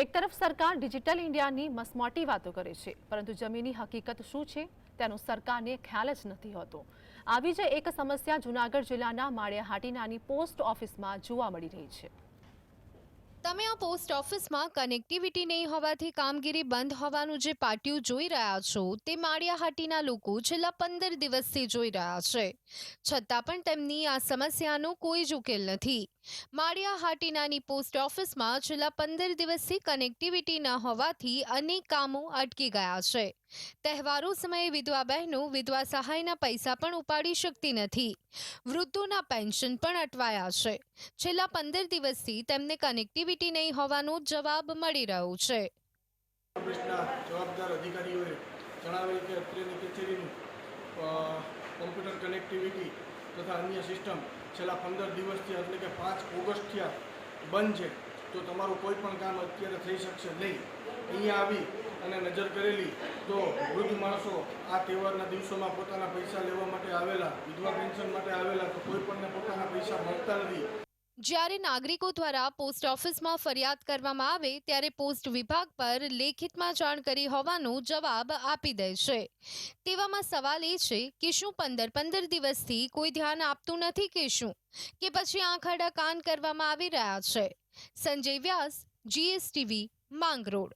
એક તરફ સરકાર ડિજિટલ ઇન્ડિયાની મસમોટી વાતો કરે છે, પરંતુ જમીની હકીકત શું છે તેનો સરકારને ખ્યાલ જ નથી હોતો. આવી જ એક સમસ્યા જૂનાગઢ જિલ્લાના માળિયાહાટીનાની પોસ્ટ ઓફિસમાં જોવા મળી રહી છે. તમે આ પોસ્ટ ઓફિસમાં કનેક્ટિવિટી નહીં હોવાથી કામગીરી બંધ હોવાનું જે પાટિયું જોઈ રહ્યા છો, તે માળિયાહાટીના લોકો છેલ્લા પંદર દિવસથી જોઈ રહ્યા છે. છતાં પણ તેમની આ સમસ્યાનો કોઈ જ ઉકેલ નથી. માળિયાહાટીનાની પોસ્ટ ઓફિસમાં છેલ્લા પંદર દિવસથી કનેક્ટિવિટી ન હોવાથી અનેક કામો અટકી ગયા છે. તહેવારો સમયે વિધવા બહેનો વિધવા સહાયના પૈસા પણ ઉપાડી શકતી નથી. વૃદ્ધોના પેન્શન પણ અટવાયા છે. છેલ્લા પંદર દિવસથી તેમને કનેક્ટિવિટી નહીં હોવાનો જવાબ મળી રહ્યો છે. જવાબદાર અધિકારીઓએ જણાવેલ કે અત્રેની કચેરીનું કોમ્પ્યુટર કનેક્ટિવિટી તથા અન્ય સિસ્ટમ છેલ્લા પંદર દિવસથી એટલે કે પાંચ ઓગસ્ટથી બંધ છે. તો તમારું કોઈ પણ કામ અત્યારે થઈ શકશે નહીં. અહીંયા આવી અને નજર કરેલી તો વૃદ્ધ માણસો આ તહેવારના દિવસોમાં પોતાના પૈસા લેવા માટે આવેલા, વિધવા પેન્શન માટે આવેલા તો કોઈ પણને પોતાના પૈસા મળતા નથી. જ્યારે નાગરિકો દ્વારા પોસ્ટ ઓફિસમાં ફરિયાદ કરવામાં આવે ત્યારે પોસ્ટ વિભાગ પર લેખિતમાં જાણ કરી હોવાનો જવાબ આપી દે છે. તેવામાં સવાલ એ છે કે શું પંદર પંદર દિવસથી કોઈ ધ્યાન આપતું નથી કે શું? કે પછી આંખ આડા કાન કરવામાં આવી રહ્યા છે? સંજય વ્યાસ, જીએસટીવી, માંગરોળ.